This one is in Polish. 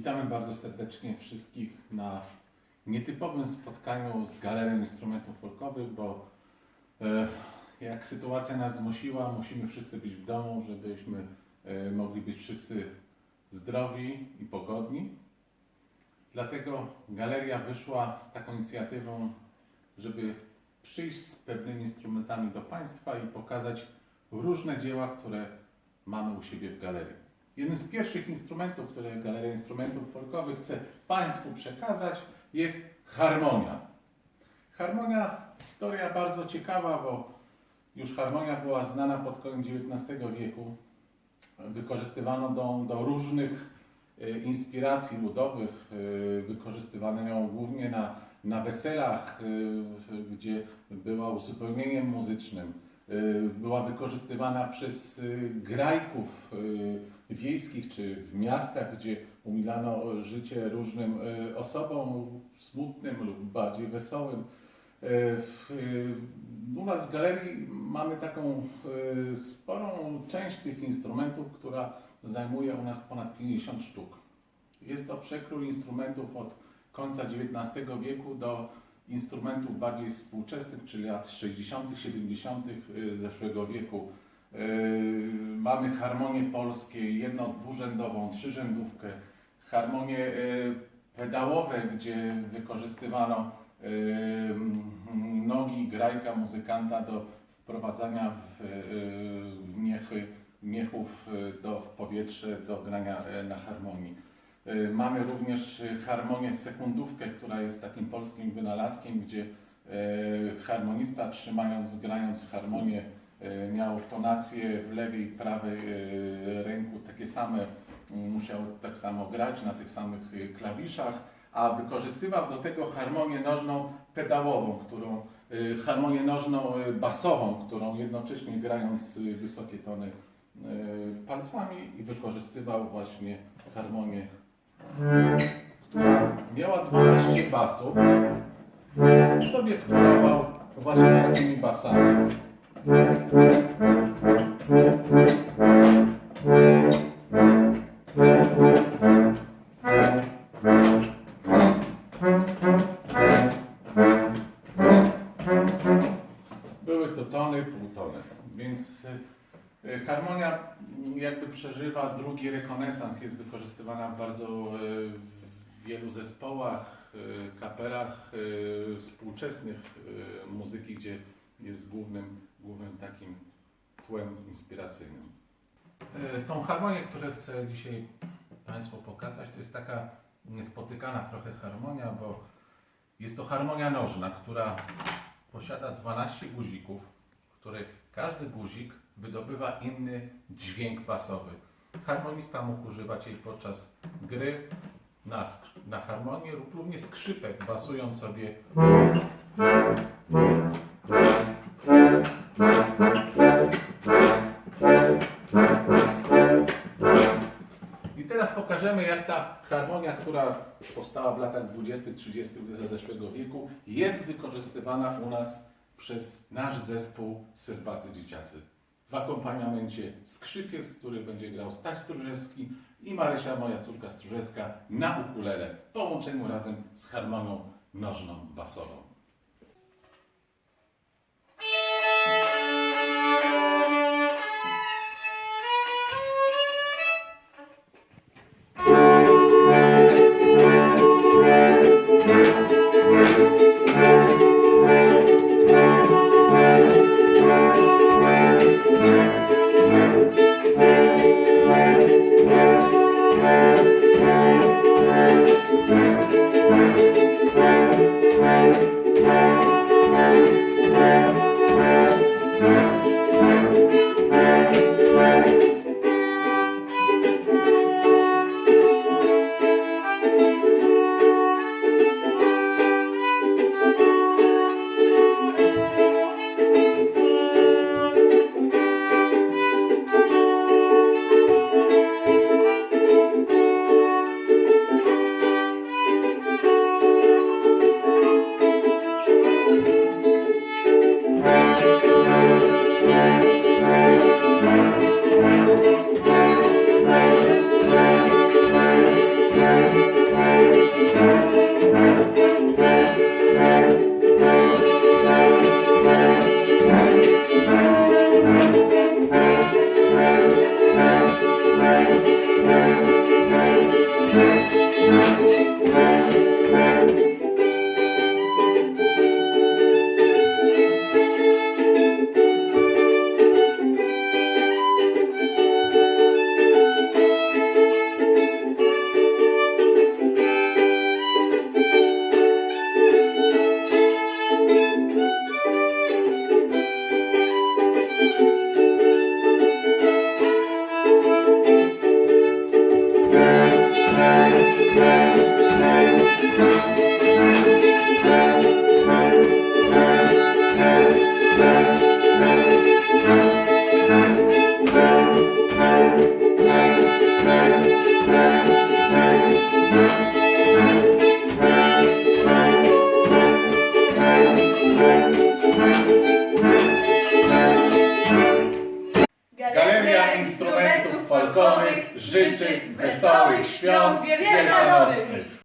Witamy bardzo serdecznie wszystkich na nietypowym spotkaniu z Galerią Instrumentów Folkowych, bo e, jak sytuacja nas zmusiła, musimy wszyscy być w domu, żebyśmy e, mogli być wszyscy zdrowi i pogodni. Dlatego galeria wyszła z taką inicjatywą, żeby przyjść z pewnymi instrumentami do Państwa i pokazać różne dzieła, które mamy u siebie w galerii. Jednym z pierwszych instrumentów, które Galeria Instrumentów Folkowych chce Państwu przekazać, jest harmonia. Harmonia, historia bardzo ciekawa, bo już harmonia była znana pod koniec XIX wieku. Wykorzystywano do, do różnych e, inspiracji ludowych. e, Wykorzystywano ją głównie na, na weselach, e, gdzie była uzupełnieniem muzycznym. Była wykorzystywana przez grajków wiejskich czy w miastach, gdzie umilano życie różnym e, osobom, smutnym lub bardziej wesołym. E, e, U nas w galerii mamy taką sporą część tych instrumentów, która zajmuje u nas ponad 50 sztuk. Jest to przekrój instrumentów od końca XIX wieku do instrumentów bardziej współczesnych, czyli lat 60., 70. zeszłego wieku. Yy, Mamy harmonię polskie, jedno, dwurzędową, trzyrzędówkę, harmonie yy, pedałowe, gdzie wykorzystywano yy, nogi grajka, muzykanta do wprowadzania w, w miechy, miechów do, w powietrze do grania na harmonii. Mamy również harmonię sekundówkę, która jest takim polskim wynalazkiem, gdzie harmonista trzymając, grając harmonię miał tonacje w lewej i prawej e, ręku takie same, musiał tak samo grać na tych samych e, klawiszach, a wykorzystywał do tego harmonię nożną pedałową, którą e, harmonię nożną e, basową, którą jednocześnie grając e, wysokie tony e, palcami i wykorzystywał właśnie harmonię, która miała 12 basów, sobie wtórował właśnie takimi basami. Były to tony, półtony, więc e, harmonia jakby przeżywa drugi rekonesans, jest wykorzystywana w bardzo e, wielu zespołach, e, kaperach współczesnych muzyki, gdzie jest głównym, głównym takim tłem inspiracyjnym. E, Tą harmonię, którą chcę dzisiaj Państwu pokazać, to jest taka niespotykana trochę harmonia, bo jest to harmonia nożna, która posiada 12 guzików, których każdy guzik wydobywa inny dźwięk basowy. Harmonista mógł używać jej podczas gry na, na harmonię lub również skrzypek, basując sobie powstała w latach 20-30 zeszłego wieku, jest wykorzystywana u nas przez nasz zespół Syrpacy Dzieciacy. W akompaniamencie skrzypiec, który będzie grał Staś Stróżewski i Marysia, moja córka Stróżewska, na ukulele, połączeniu razem z harmonią nożną basową. Música życzy wesołych świąt wielkanocnych.